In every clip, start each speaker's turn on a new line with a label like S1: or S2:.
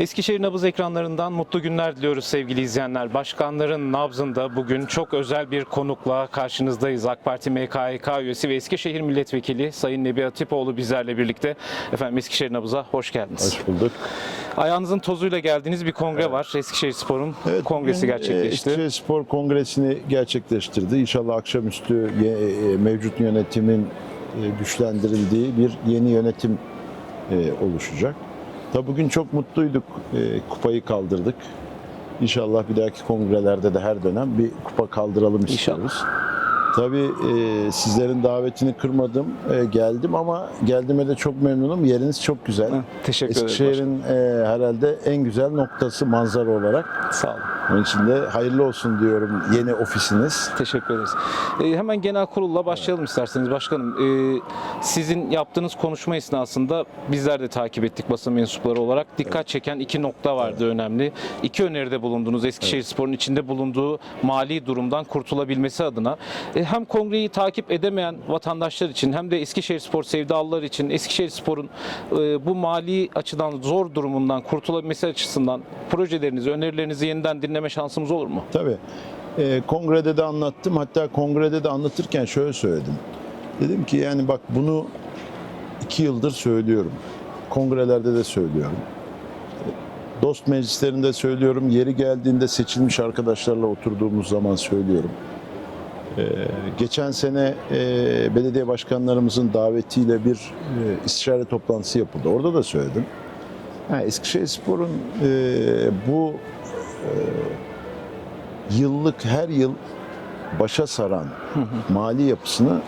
S1: Eskişehir Nabız ekranlarından mutlu günler diliyoruz sevgili izleyenler. Başkanların nabzında bugün çok özel bir konukla karşınızdayız. AK Parti MKYK üyesi ve Eskişehir Milletvekili Sayın Nebi Atipoğlu bizlerle birlikte. Efendim Eskişehir Nabız'a hoş geldiniz.
S2: Hoş bulduk.
S1: Ayağınızın tozuyla geldiğiniz bir kongre var. Eskişehir Spor'un kongresi
S2: bugün, e,
S1: gerçekleşti.
S2: Eskişehir Spor Kongresini gerçekleştirdi. İnşallah akşamüstü e, mevcut yönetimin e, güçlendirildiği bir yeni yönetim oluşacak. Tabi bugün çok mutluyduk. E, Kupayı kaldırdık. İnşallah bir dahaki kongrelerde de her dönem bir kupa kaldıralım istiyoruz. Tabii e, sizlerin davetini kırmadım, e, geldim ama geldiğime de çok memnunum. Yeriniz çok güzel.
S1: Hı, Teşekkür ederim.
S2: Eskişehir'in e, herhalde en güzel noktası manzara olarak.
S1: Sağ olun.
S2: Onun için de hayırlı olsun diyorum yeni ofisiniz.
S1: Teşekkür ederiz. Ee, hemen genel kurulla başlayalım isterseniz başkanım. Ee, sizin yaptığınız konuşma esnasında bizler de takip ettik basın mensupları olarak. Dikkat çeken iki nokta vardı önemli. İki öneride bulundunuz Eskişehir Spor'un içinde bulunduğu mali durumdan kurtulabilmesi adına. Ee, hem kongreyi takip edemeyen vatandaşlar için hem de Eskişehir Spor sevdalılar için Eskişehir Spor'un e, bu mali açıdan zor durumundan kurtulabilmesi açısından projelerinizi, önerilerinizi yeniden dinleme şansımız olur mu?
S2: Tabii. E, kongrede de anlattım. Hatta kongrede de anlatırken şöyle söyledim. Dedim ki yani bak bunu iki yıldır söylüyorum. Kongrelerde de söylüyorum. Dost meclislerinde söylüyorum. Yeri geldiğinde seçilmiş arkadaşlarla oturduğumuz zaman söylüyorum. E, geçen sene e, belediye başkanlarımızın davetiyle bir e, istişare toplantısı yapıldı. Orada da söyledim. Ha, Eskişehir Spor'un e, bu yıllık her yıl başa saran mali yapısını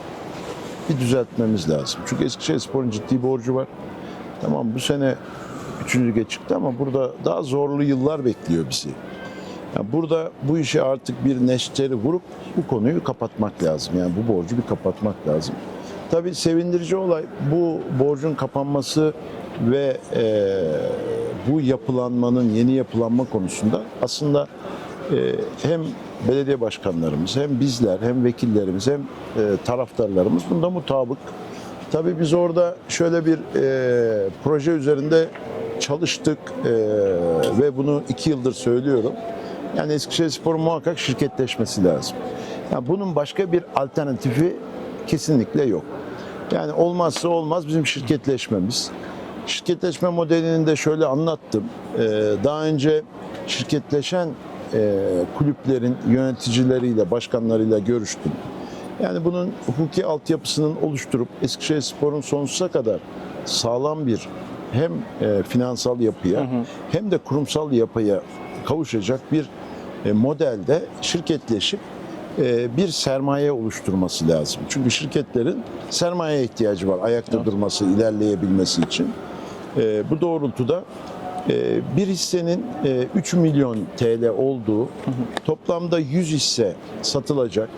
S2: bir düzeltmemiz lazım. Çünkü Eskişehirspor'un ciddi borcu var. Tamam bu sene üçüncü lige çıktı ama burada daha zorlu yıllar bekliyor bizi. Yani burada bu işi artık bir neşteri vurup bu konuyu kapatmak lazım. Yani bu borcu bir kapatmak lazım. Tabii sevindirici olay bu borcun kapanması ve eee, bu yapılanmanın yeni yapılanma konusunda aslında e, hem belediye başkanlarımız hem bizler hem vekillerimiz hem e, taraftarlarımız bunda mutabık. Tabii biz orada şöyle bir e, proje üzerinde çalıştık e, ve bunu iki yıldır söylüyorum. Yani Eskişehirspor'un muhakkak şirketleşmesi lazım. Yani bunun başka bir alternatifi kesinlikle yok. Yani olmazsa olmaz bizim şirketleşmemiz. Şirketleşme modelini de şöyle anlattım. Ee, daha önce şirketleşen e, kulüplerin yöneticileriyle, başkanlarıyla görüştüm. Yani bunun hukuki altyapısının oluşturup Eskişehirspor'un sonsuza kadar sağlam bir hem e, finansal yapıya hem de kurumsal yapıya kavuşacak bir e, modelde şirketleşip bir sermaye oluşturması lazım. Çünkü şirketlerin sermaye ihtiyacı var ayakta durması, ilerleyebilmesi için. E, bu doğrultuda e, bir hissenin e, 3 milyon TL olduğu toplamda 100 hisse satılacak.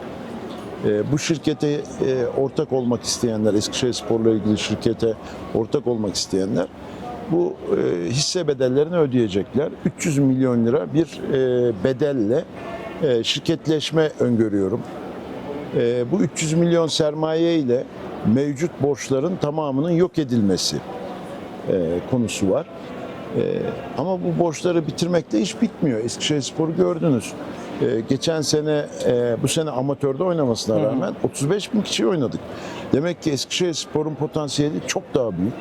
S2: E, bu şirkete e, ortak olmak isteyenler, Eskişehirspor'la ilgili şirkete ortak olmak isteyenler bu e, hisse bedellerini ödeyecekler. 300 milyon lira bir e, bedelle e, şirketleşme öngörüyorum. E, bu 300 milyon sermaye ile mevcut borçların tamamının yok edilmesi e, konusu var. E, ama bu borçları bitirmekle iş bitmiyor. Eskişehirspor'u gördünüz. E, geçen sene, e, bu sene amatörde oynamasına rağmen 35 bin kişi oynadık. Demek ki Eskişehirspor'un potansiyeli çok daha büyük.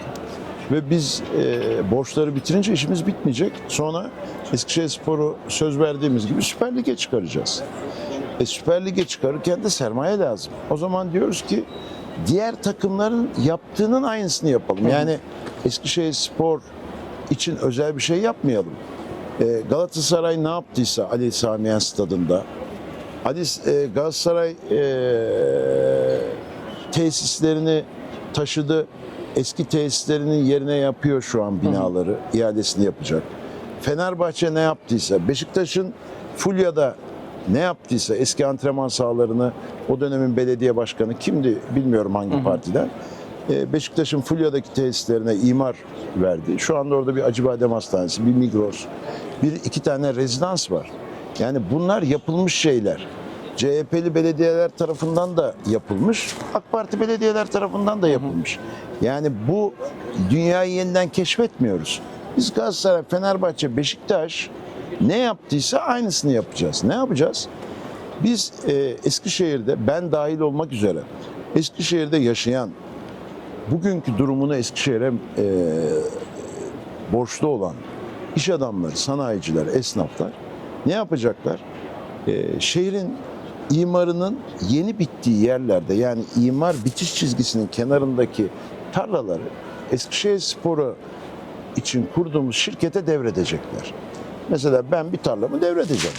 S2: Ve biz e, borçları bitirince işimiz bitmeyecek. Sonra Eskişehirspor'u söz verdiğimiz gibi Süper Lig'e çıkaracağız. E, Süper Lig'e çıkarırken de sermaye lazım. O zaman diyoruz ki diğer takımların yaptığının aynısını yapalım. Yani Eskişehirspor için özel bir şey yapmayalım. E, Galatasaray ne yaptıysa Ali Samiyen stadında, Ali e, Galatasaray e, tesislerini taşıdı. Eski tesislerinin yerine yapıyor şu an binaları. iadesini yapacak. Fenerbahçe ne yaptıysa, Beşiktaş'ın Fulya'da ne yaptıysa eski antrenman sahalarını o dönemin belediye başkanı kimdi bilmiyorum hangi partiden. e, Beşiktaş'ın Fulya'daki tesislerine imar verdi. Şu anda orada bir Acıbadem Hastanesi, bir Migros, bir iki tane rezidans var. Yani bunlar yapılmış şeyler. CHP'li belediyeler tarafından da yapılmış, AK Parti belediyeler tarafından da yapılmış. Yani bu dünyayı yeniden keşfetmiyoruz. Biz Galatasaray, Fenerbahçe, Beşiktaş ne yaptıysa aynısını yapacağız. Ne yapacağız? Biz e, Eskişehir'de ben dahil olmak üzere Eskişehir'de yaşayan bugünkü durumunu Eskişehir'e e, borçlu olan iş adamları, sanayiciler, esnaflar ne yapacaklar? E, şehrin imarının yeni bittiği yerlerde yani imar bitiş çizgisinin kenarındaki tarlaları Eskişehir Sporu için kurduğumuz şirkete devredecekler. Mesela ben bir tarlamı devredeceğim.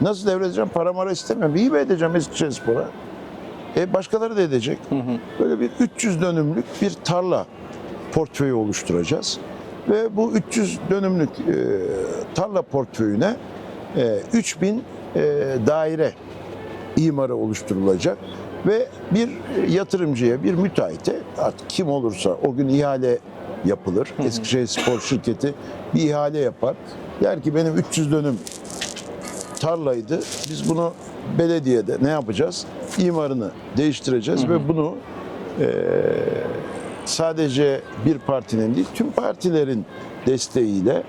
S2: Nasıl devredeceğim? Para mara istemiyorum. İyi edeceğim Eskişehir Spor'a. E başkaları da edecek. Böyle bir 300 dönümlük bir tarla portföyü oluşturacağız. Ve bu 300 dönümlük e, tarla portföyüne e, 3000 e, daire imarı oluşturulacak ve bir yatırımcıya, bir müteahhite artık kim olursa o gün ihale yapılır. Eskişehir Spor Şirketi bir ihale yapar. Der ki benim 300 dönüm tarlaydı. Biz bunu belediyede ne yapacağız? İmarını değiştireceğiz ve bunu eee, sadece bir partinin değil tüm partilerin desteğiyle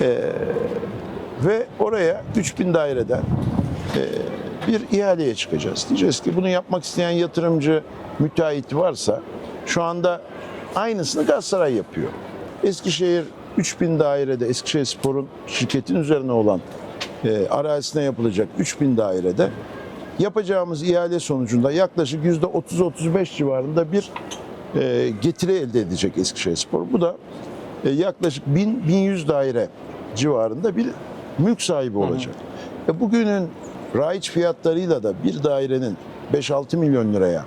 S2: eee, ve oraya 3000 daireden eee, bir ihaleye çıkacağız. Diyeceğiz ki bunu yapmak isteyen yatırımcı, müteahhit varsa şu anda aynısını Galatasaray yapıyor. Eskişehir 3000 dairede Eskişehir Spor'un şirketin üzerine olan e, arazisine yapılacak 3000 dairede yapacağımız ihale sonucunda yaklaşık %30-35 civarında bir e, getiri elde edecek Eskişehir Spor. Bu da e, yaklaşık 1000-1100 daire civarında bir mülk sahibi olacak. E, bugünün raiç fiyatlarıyla da bir dairenin 5-6 milyon liraya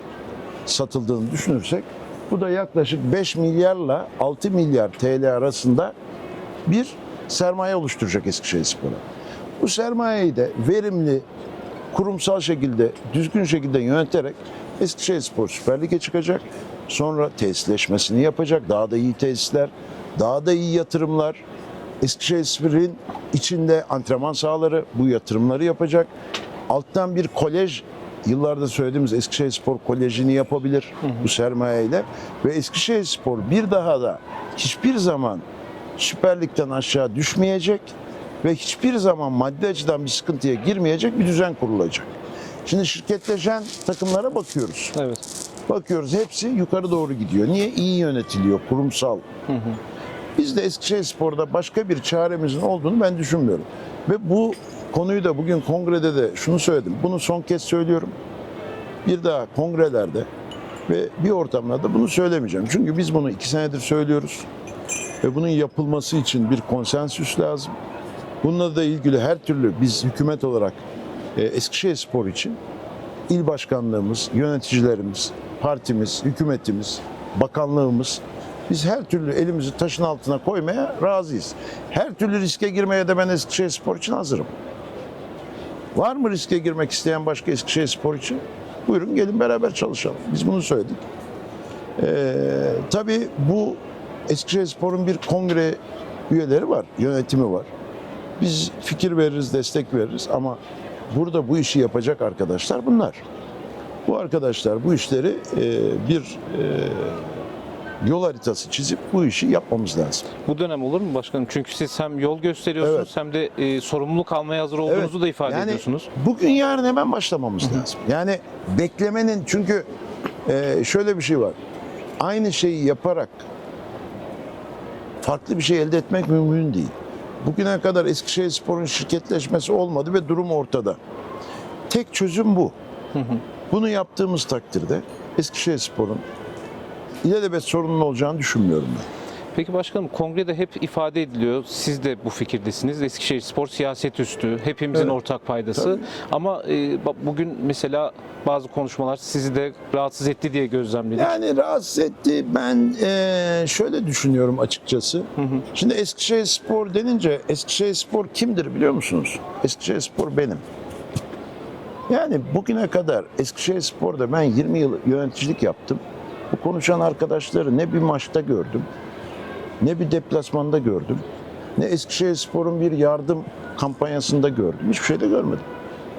S2: satıldığını düşünürsek bu da yaklaşık 5 milyarla 6 milyar TL arasında bir sermaye oluşturacak Eskişehir Spor'a. Bu sermayeyi de verimli, kurumsal şekilde, düzgün şekilde yöneterek Eskişehir Spor Süper Lig'e çıkacak. Sonra tesisleşmesini yapacak. Daha da iyi tesisler, daha da iyi yatırımlar. Eskişehir Spor'un içinde antrenman sahaları bu yatırımları yapacak. Alttan bir kolej yıllarda söylediğimiz Eskişehir Spor Koleji'ni yapabilir bu sermayeyle ve Eskişehir Spor bir daha da hiçbir zaman Süper Lig'den aşağı düşmeyecek ve hiçbir zaman maddi açıdan bir sıkıntıya girmeyecek bir düzen kurulacak. Şimdi şirketleşen takımlara bakıyoruz.
S1: Evet.
S2: Bakıyoruz hepsi yukarı doğru gidiyor. Niye? İyi yönetiliyor, kurumsal. Biz de Eskişehir Spor'da başka bir çaremizin olduğunu ben düşünmüyorum. Ve bu konuyu da bugün kongrede de şunu söyledim. Bunu son kez söylüyorum. Bir daha kongrelerde ve bir ortamlarda bunu söylemeyeceğim. Çünkü biz bunu iki senedir söylüyoruz. Ve bunun yapılması için bir konsensüs lazım. Bununla da ilgili her türlü biz hükümet olarak e, Eskişehir Spor için il başkanlığımız, yöneticilerimiz, partimiz, hükümetimiz, bakanlığımız biz her türlü elimizi taşın altına koymaya razıyız. Her türlü riske girmeye de ben Eskişehir Spor için hazırım. Var mı riske girmek isteyen başka Eskişehir Spor için? Buyurun gelin beraber çalışalım. Biz bunu söyledik. Ee, tabii bu Eskişehir Spor'un bir kongre üyeleri var, yönetimi var. Biz fikir veririz, destek veririz ama burada bu işi yapacak arkadaşlar bunlar. Bu arkadaşlar bu işleri e, bir e, yol haritası çizip bu işi yapmamız lazım.
S1: Bu dönem olur mu başkanım? Çünkü siz hem yol gösteriyorsunuz
S2: Evet.
S1: hem de e, sorumluluk almaya hazır olduğunuzu da ifade
S2: yani
S1: ediyorsunuz.
S2: Bugün yarın hemen başlamamız lazım. Yani beklemenin çünkü e, şöyle bir şey var. Aynı şeyi yaparak farklı bir şey elde etmek mümkün değil. Bugüne kadar Eskişehir Spor'un şirketleşmesi olmadı ve durum ortada. Tek çözüm bu. Bunu yaptığımız takdirde Eskişehir Spor'un ilelebet sorunun olacağını düşünmüyorum ben.
S1: Peki başkanım kongrede hep ifade ediliyor. Siz de bu fikirdesiniz. Eskişehir Spor siyaset üstü. Hepimizin
S2: Evet.
S1: ortak paydası. Ama e, bugün mesela bazı konuşmalar sizi de rahatsız etti diye gözlemledik.
S2: Yani rahatsız etti. Ben eee, şöyle düşünüyorum açıkçası. Şimdi Eskişehir Spor denince Eskişehir Spor kimdir biliyor musunuz? Eskişehir Spor benim. Yani bugüne kadar Eskişehir Spor'da ben 20 yıl yöneticilik yaptım. Bu konuşan arkadaşları ne bir maçta gördüm, ne bir deplasmanda gördüm, ne Eskişehir Spor'un bir yardım kampanyasında gördüm. Hiçbir şey de görmedim.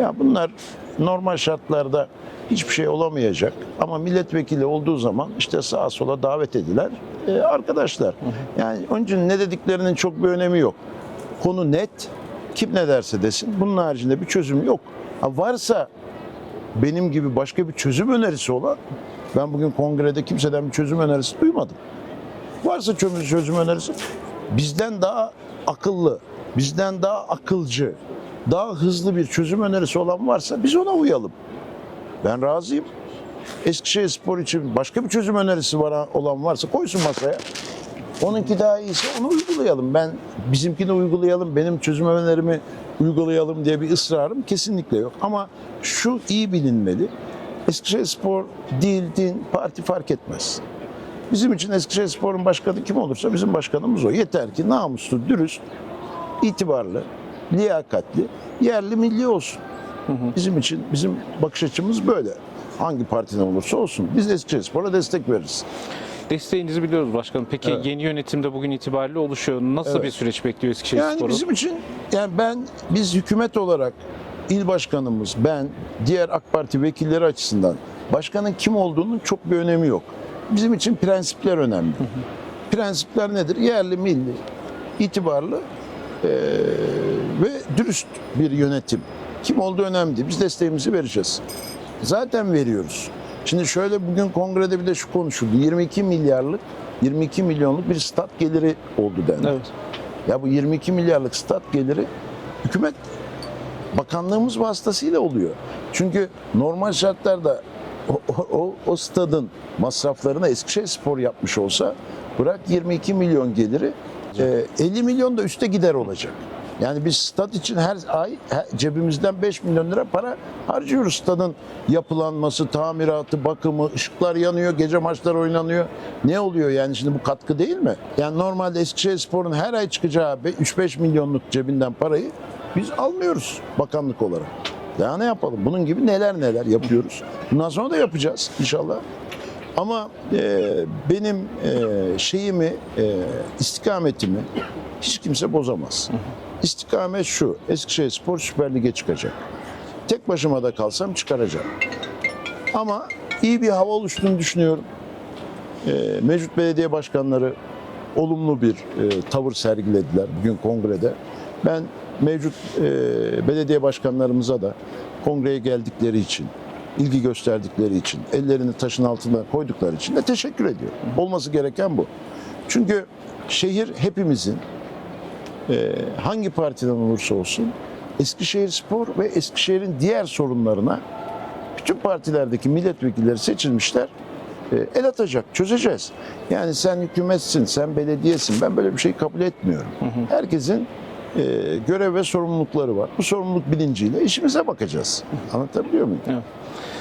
S2: Ya bunlar normal şartlarda hiçbir şey olamayacak ama milletvekili olduğu zaman işte sağa sola davet ediler e, arkadaşlar. Yani onun için ne dediklerinin çok bir önemi yok. Konu net. Kim ne derse desin. Bunun haricinde bir çözüm yok. Ha varsa benim gibi başka bir çözüm önerisi olan ben bugün kongrede kimseden bir çözüm önerisi duymadım. Varsa çözüm, çözüm önerisi bizden daha akıllı, bizden daha akılcı, daha hızlı bir çözüm önerisi olan varsa biz ona uyalım. Ben razıyım. Eskişehir Spor için başka bir çözüm önerisi var, olan varsa koysun masaya. Onunki daha iyiyse onu uygulayalım. Ben bizimkini uygulayalım, benim çözüm önerimi uygulayalım diye bir ısrarım kesinlikle yok. Ama şu iyi bilinmeli. Eskişehir Spor, dil, din, parti fark etmez. Bizim için Eskişehir Spor'un başkanı kim olursa bizim başkanımız o. Yeter ki namuslu, dürüst, itibarlı, liyakatli, yerli milli olsun. Bizim için bizim bakış açımız böyle. Hangi partiden olursa olsun biz Eskişehir Spor'a destek veririz.
S1: Desteğinizi biliyoruz başkanım. Peki
S2: Evet.
S1: yeni yönetimde bugün itibariyle oluşuyor. Nasıl
S2: Evet.
S1: bir süreç bekliyor Eskişehir
S2: Yani
S1: Spor'u?
S2: bizim için yani ben biz hükümet olarak il başkanımız, ben, diğer AK Parti vekilleri açısından başkanın kim olduğunun çok bir önemi yok. Bizim için prensipler önemli. Prensipler nedir? Yerli, milli, itibarlı eee, ve dürüst bir yönetim. Kim olduğu önemli değil. Biz desteğimizi vereceğiz. Zaten veriyoruz. Şimdi şöyle bugün kongrede bir de şu konuşuldu. 22 milyarlık, 22 milyonluk bir stat geliri oldu dendi.
S1: Evet.
S2: Ya bu 22 milyarlık stat geliri hükümet bakanlığımız vasıtasıyla oluyor. Çünkü normal şartlarda o, o, o, stadın masraflarını Eskişehir Spor yapmış olsa bırak 22 milyon geliri e, 50 milyon da üste gider olacak. Yani biz stat için her ay cebimizden 5 milyon lira para harcıyoruz. Stadın yapılanması, tamiratı, bakımı, ışıklar yanıyor, gece maçlar oynanıyor. Ne oluyor yani şimdi bu katkı değil mi? Yani normalde Eskişehir Spor'un her ay çıkacağı be- 3-5 milyonluk cebinden parayı biz almıyoruz bakanlık olarak. Daha ne yapalım? Bunun gibi neler neler yapıyoruz. Bundan sonra da yapacağız inşallah. Ama e, benim e, şeyimi, e, istikametimi hiç kimse bozamaz. İstikamet şu, Eskişehir Spor Süper Lig'e çıkacak. Tek başıma da kalsam çıkaracağım. Ama iyi bir hava oluştuğunu düşünüyorum. E, mevcut belediye başkanları olumlu bir e, tavır sergilediler bugün kongrede. Ben mevcut e, belediye başkanlarımıza da kongreye geldikleri için, ilgi gösterdikleri için, ellerini taşın altına koydukları için de teşekkür ediyorum. Olması gereken bu. Çünkü şehir hepimizin e, hangi partiden olursa olsun Eskişehir Spor ve Eskişehir'in diğer sorunlarına bütün partilerdeki milletvekilleri seçilmişler. e, El atacak, çözeceğiz. Yani sen hükümetsin, sen belediyesin. Ben böyle bir şey kabul etmiyorum. Herkesin e, görev ve sorumlulukları var. Bu sorumluluk bilinciyle işimize bakacağız. Anlatabiliyor muyum?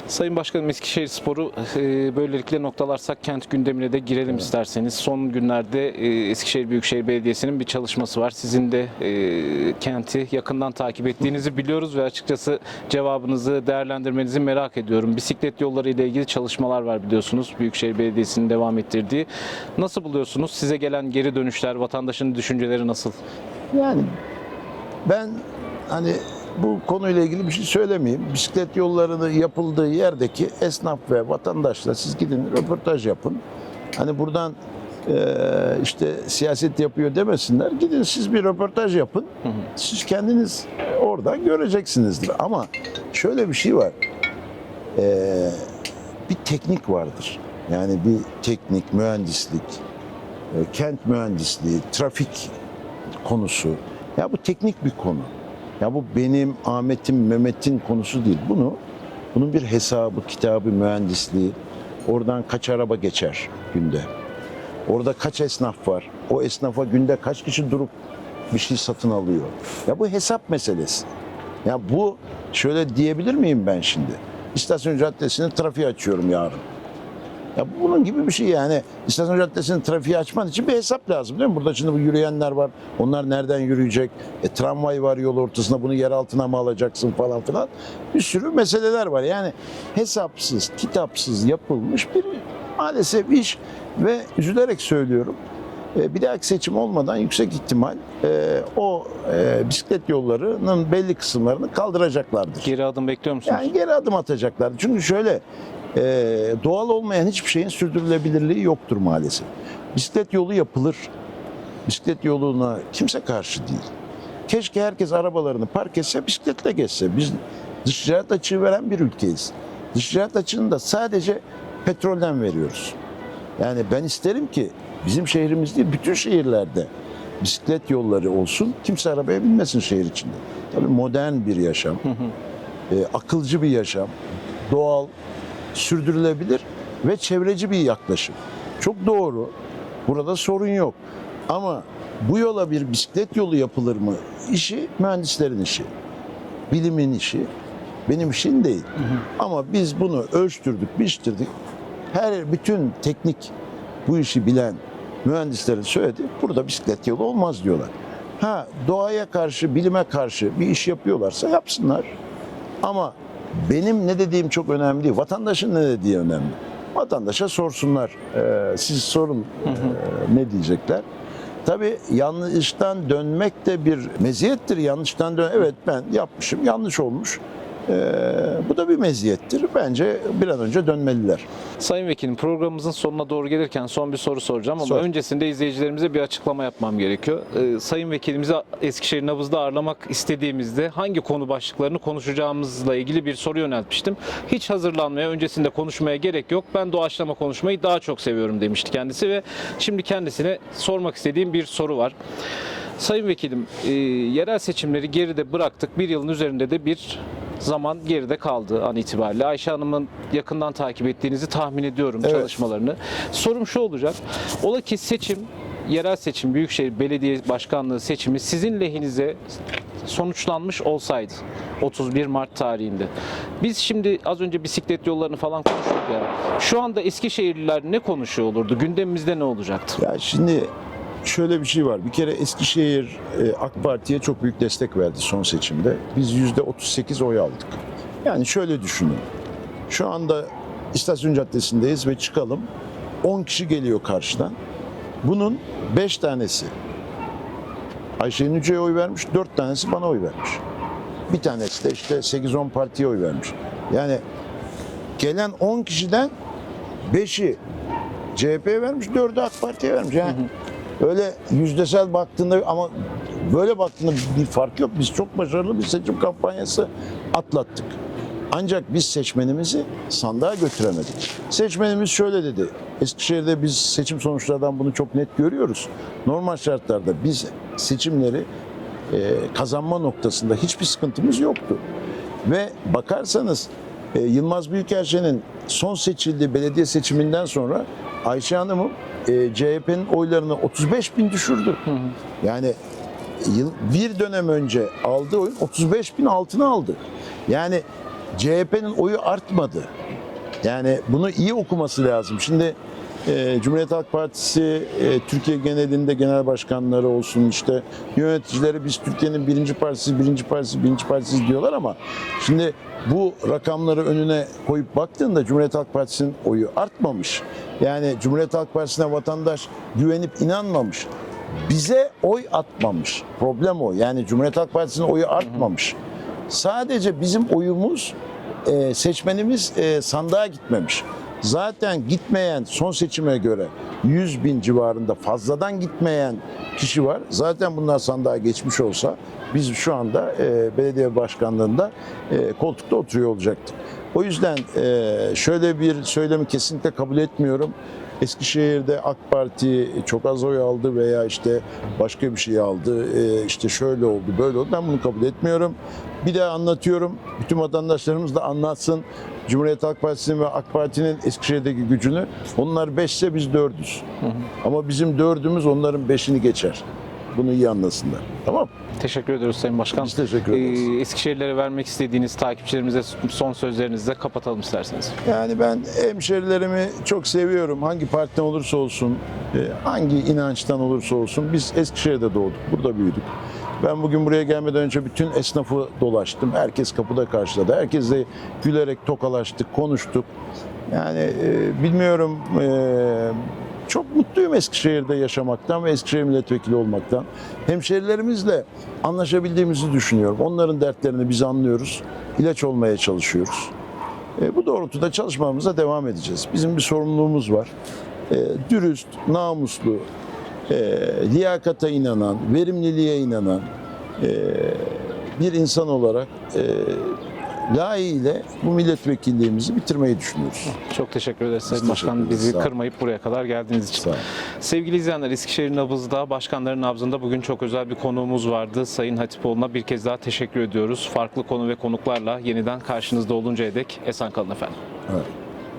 S1: Sayın Başkanım Eskişehir Spor'u e, böylelikle noktalarsak kent gündemine de girelim isterseniz. Son günlerde e, Eskişehir Büyükşehir Belediyesi'nin bir çalışması var. Sizin de e, kenti yakından takip ettiğinizi biliyoruz ve açıkçası cevabınızı, değerlendirmenizi merak ediyorum. Bisiklet yolları ile ilgili çalışmalar var biliyorsunuz. Büyükşehir Belediyesi'nin devam ettirdiği. Nasıl buluyorsunuz? Size gelen geri dönüşler, vatandaşın düşünceleri nasıl?
S2: Yani ben hani bu konuyla ilgili bir şey söylemeyeyim. Bisiklet yollarının yapıldığı yerdeki esnaf ve vatandaşla siz gidin röportaj yapın. Hani buradan eee, işte siyaset yapıyor demesinler. Gidin siz bir röportaj yapın. Siz kendiniz oradan göreceksinizdir. Ama şöyle bir şey var. Eee, bir teknik vardır. Yani bir teknik, mühendislik, e, kent mühendisliği, trafik konusu. Ya bu teknik bir konu. Ya bu benim, Ahmet'in, Mehmet'in konusu değil. Bunu bunun bir hesabı, kitabı, mühendisliği. Oradan kaç araba geçer günde? Orada kaç esnaf var? O esnafa günde kaç kişi durup bir şey satın alıyor? Ya bu hesap meselesi. Ya bu şöyle diyebilir miyim ben şimdi? İstasyon Caddesi'ni trafiğe açıyorum yarın. Ya bunun gibi bir şey yani. İstasyon Caddesi'nin trafiği açman için bir hesap lazım değil mi? Burada şimdi bu yürüyenler var. Onlar nereden yürüyecek? E, tramvay var yol ortasında. Bunu yer altına mı alacaksın falan filan. Bir sürü meseleler var. Yani hesapsız, kitapsız yapılmış bir maalesef iş ve üzülerek söylüyorum. E, bir dahaki seçim olmadan yüksek ihtimal e, o e, bisiklet yollarının belli kısımlarını kaldıracaklardır.
S1: Geri adım bekliyor musunuz?
S2: Yani geri adım atacaklar. Çünkü şöyle e, doğal olmayan hiçbir şeyin sürdürülebilirliği yoktur maalesef. Bisiklet yolu yapılır. Bisiklet yoluna kimse karşı değil. Keşke herkes arabalarını park etse, bisikletle geçse. Biz dış ticaret açığı veren bir ülkeyiz. Dış ticaret açığını da sadece petrolden veriyoruz. Yani ben isterim ki bizim şehrimiz değil, bütün şehirlerde bisiklet yolları olsun. Kimse arabaya binmesin şehir içinde. Tabii modern bir yaşam e, akılcı bir yaşam, doğal, sürdürülebilir ve çevreci bir yaklaşım. Çok doğru. Burada sorun yok. Ama bu yola bir bisiklet yolu yapılır mı? İşi mühendislerin işi. Bilimin işi. Benim işim değil. Ama biz bunu ölçtürdük, biçtirdik. Her bütün teknik bu işi bilen mühendislerin söyledi. Burada bisiklet yolu olmaz diyorlar. Ha doğaya karşı, bilime karşı bir iş yapıyorlarsa yapsınlar. Ama benim ne dediğim çok önemli değil. Vatandaşın ne dediği önemli. Vatandaşa sorsunlar. Ee, siz sorun ee, ne diyecekler. Tabii yanlıştan dönmek de bir meziyettir. Yanlıştan dön. Evet ben yapmışım. Yanlış olmuş. Ee, bu da bir meziyettir. Bence bir an önce dönmeliler.
S1: Sayın Vekilim programımızın sonuna doğru gelirken son bir soru soracağım ama
S2: Sor.
S1: öncesinde izleyicilerimize bir açıklama yapmam gerekiyor. Ee, Sayın Vekilimizi Eskişehir Nabız'da ağırlamak istediğimizde hangi konu başlıklarını konuşacağımızla ilgili bir soru yöneltmiştim. Hiç hazırlanmaya, öncesinde konuşmaya gerek yok. Ben doğaçlama konuşmayı daha çok seviyorum demişti kendisi ve şimdi kendisine sormak istediğim bir soru var. Sayın Vekilim, e, yerel seçimleri geride bıraktık. Bir yılın üzerinde de bir zaman geride kaldı an itibariyle. Ayşe Hanım'ın yakından takip ettiğinizi tahmin ediyorum
S2: Evet.
S1: çalışmalarını. Sorum şu olacak. Ola ki seçim, yerel seçim, Büyükşehir Belediye Başkanlığı seçimi sizin lehinize sonuçlanmış olsaydı 31 Mart tarihinde. Biz şimdi az önce bisiklet yollarını falan konuştuk ya. Şu anda Eskişehirliler ne konuşuyor olurdu? Gündemimizde ne olacaktı?
S2: Ya şimdi şöyle bir şey var. Bir kere Eskişehir e, AK Parti'ye çok büyük destek verdi son seçimde. Biz yüzde 38 oy aldık. Yani şöyle düşünün. Şu anda İstasyon Caddesi'ndeyiz ve çıkalım. 10 kişi geliyor karşıdan. Bunun 5 tanesi Ayşe Nüce'ye oy vermiş, 4 tanesi bana oy vermiş. Bir tanesi de işte 8-10 partiye oy vermiş. Yani gelen 10 kişiden 5'i CHP'ye vermiş, 4'ü AK Parti'ye vermiş. Yani öyle yüzdesel baktığında ama böyle baktığında bir fark yok. Biz çok başarılı bir seçim kampanyası atlattık. Ancak biz seçmenimizi sandığa götüremedik. Seçmenimiz şöyle dedi. Eskişehir'de biz seçim sonuçlarından bunu çok net görüyoruz. Normal şartlarda biz seçimleri e, kazanma noktasında hiçbir sıkıntımız yoktu. Ve bakarsanız e, Yılmaz Büyükelçe'nin son seçildiği belediye seçiminden sonra Ayşe Hanım'ın e, CHP'nin oylarını 35 bin düşürdü. Yani yıl, bir dönem önce aldığı oyun 35 bin altına aldı. Yani CHP'nin oyu artmadı. Yani bunu iyi okuması lazım. Şimdi e, Cumhuriyet Halk Partisi e, Türkiye genelinde genel başkanları olsun işte yöneticileri biz Türkiye'nin birinci partisi, birinci partisi, birinci partisi diyorlar ama şimdi bu rakamları önüne koyup baktığında Cumhuriyet Halk Partisi'nin oyu artmamış. Yani Cumhuriyet Halk Partisi'ne vatandaş güvenip inanmamış. Bize oy atmamış. Problem o. Yani Cumhuriyet Halk Partisi'nin oyu artmamış. Sadece bizim oyumuz e, seçmenimiz e, sandığa gitmemiş. Zaten gitmeyen son seçime göre 100 bin civarında fazladan gitmeyen kişi var. Zaten bunlar sandığa geçmiş olsa biz şu anda e, belediye başkanlığında e, koltukta oturuyor olacaktık. O yüzden e, şöyle bir söylemi kesinlikle kabul etmiyorum. Eskişehir'de AK Parti çok az oy aldı veya işte başka bir şey aldı. E, işte şöyle oldu, böyle oldu. Ben bunu kabul etmiyorum. Bir de anlatıyorum. Bütün vatandaşlarımız da anlatsın. Cumhuriyet Halk Partisi'nin ve AK Parti'nin Eskişehir'deki gücünü. Onlar beşse biz dördüz. Ama bizim dördümüz onların beşini geçer. Bunu iyi anlasınlar. Tamam
S1: Teşekkür ediyoruz Sayın Başkan.
S2: Biz teşekkür ederiz.
S1: Ee, Eskişehirlilere vermek istediğiniz takipçilerimize son sözlerinizle kapatalım isterseniz.
S2: Yani ben hemşerilerimi çok seviyorum. Hangi partiden olursa olsun, e, hangi inançtan olursa olsun. Biz Eskişehir'de doğduk, burada büyüdük. Ben bugün buraya gelmeden önce bütün esnafı dolaştım. Herkes kapıda karşıladı. Herkesle gülerek tokalaştık, konuştuk. Yani e, bilmiyorum e, çok mutluyum Eskişehir'de yaşamaktan ve Eskişehir milletvekili olmaktan. Hemşerilerimizle anlaşabildiğimizi düşünüyorum. Onların dertlerini biz anlıyoruz. İlaç olmaya çalışıyoruz. E, bu doğrultuda çalışmamıza devam edeceğiz. Bizim bir sorumluluğumuz var. E, dürüst, namuslu, e, liyakata inanan, verimliliğe inanan e, bir insan olarak e, layığıyla bu milletvekilliğimizi bitirmeyi düşünüyoruz.
S1: Çok teşekkür ederiz Sayın Başkan bizi kırmayıp buraya kadar geldiğiniz için. Sevgili izleyenler Eskişehir Nabız'da Başkanların Nabzı'nda bugün çok özel bir konuğumuz vardı. Sayın Hatipoğlu'na bir kez daha teşekkür ediyoruz. Farklı konu ve konuklarla yeniden karşınızda oluncaya dek esen kalın efendim.
S2: Evet.